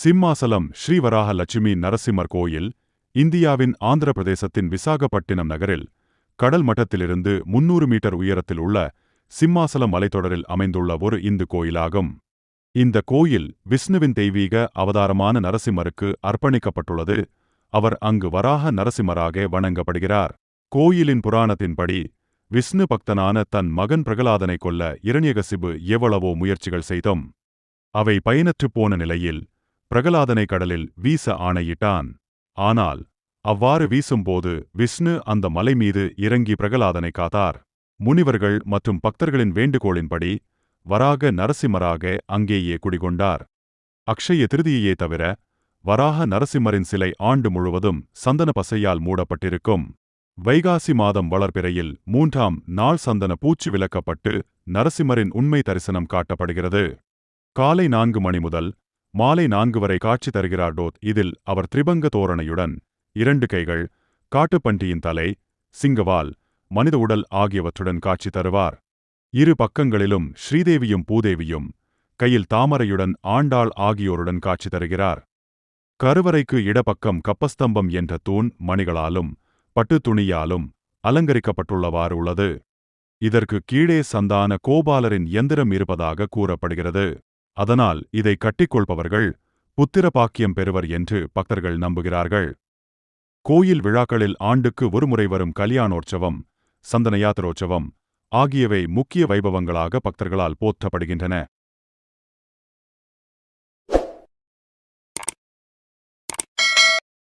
சிம்மாசலம் ஸ்ரீவராக லட்சுமி நரசிம்மர் கோயில் இந்தியாவின் ஆந்திர பிரதேசத்தின் விசாகப்பட்டினம் நகரில் கடல் மட்டத்திலிருந்து முன்னூறு மீட்டர் உயரத்தில் உள்ள சிம்மாசலம் மலைத்தொடரில் அமைந்துள்ள ஒரு இந்து கோயிலாகும். இந்த கோயில் விஷ்ணுவின் தெய்வீக அவதாரமான நரசிம்மருக்கு அர்ப்பணிக்கப்பட்டுள்ளது. அவர் அங்கு வராக நரசிம்மராக வணங்கப்படுகிறார். கோயிலின் புராணத்தின்படி விஷ்ணு பக்தனான தன் மகன் பிரகலாதனை கொல்ல இரணியகசிபு எவ்வளவோ முயற்சிகள் செய்தும். அவை பயனற்றுப் போன நிலையில் பிரகலாதனை கடலில் வீச ஆணையிட்டான். ஆனால் அவ்வாறு வீசும்போது விஷ்ணு அந்த மலை மீது இறங்கி பிரகலாதனை காத்தார். முனிவர்கள் மற்றும் பக்தர்களின் வேண்டுகோளின்படி வராக நரசிம்மராக அங்கேயே குடிகொண்டார். அக்ஷய திருதியையே தவிர வராக நரசிம்மரின் சிலை ஆண்டு முழுவதும் சந்தன பசையால் மூடப்பட்டிருக்கும். வைகாசி மாதம் வளர்பிறையில் மூன்றாம் நாள் சந்தன பூச்சி விளக்கப்பட்டு நரசிம்மரின் உண்மை தரிசனம் காட்டப்படுகிறது. காலை நான்கு மணி முதல் மாலை நான்கு வரை காட்சி தருகிறார் டோத். இதில் அவர் திரிபங்க தோரணையுடன் இரண்டு கைகள் காட்டுப்பன்றியின் தலை சிங்கவால் மனித உடல் ஆகியவற்றுடன் காட்சி தருவார். இரு பக்கங்களிலும் ஸ்ரீதேவியும் பூதேவியும் கையில் தாமரையுடன் ஆண்டாள் ஆகியோருடன் காட்சி தருகிறார். கருவறைக்கு இடப்பக்கம் கப்பஸ்தம்பம் என்ற தூண் மணிகளாலும் பட்டுத்துணியாலும் அலங்கரிக்கப்பட்டுள்ளவாறு உள்ளது. இதற்கு கீழே சந்தான கோபாலரின் எந்திரம் இருப்பதாக கூறப்படுகிறது. அதனால் இதை கட்டிக்கொள்பவர்கள் புத்திர பாக்கியம் பெறுவர் என்று பக்தர்கள் நம்புகிறார்கள். கோயில் விழாக்களில் ஆண்டுக்கு ஒருமுறை வரும் கல்யாணோற்சவம் சந்தன யாத்திரோற்சவம் ஆகியவை முக்கிய வைபவங்களாக பக்தர்களால் போற்றப்படுகின்றன.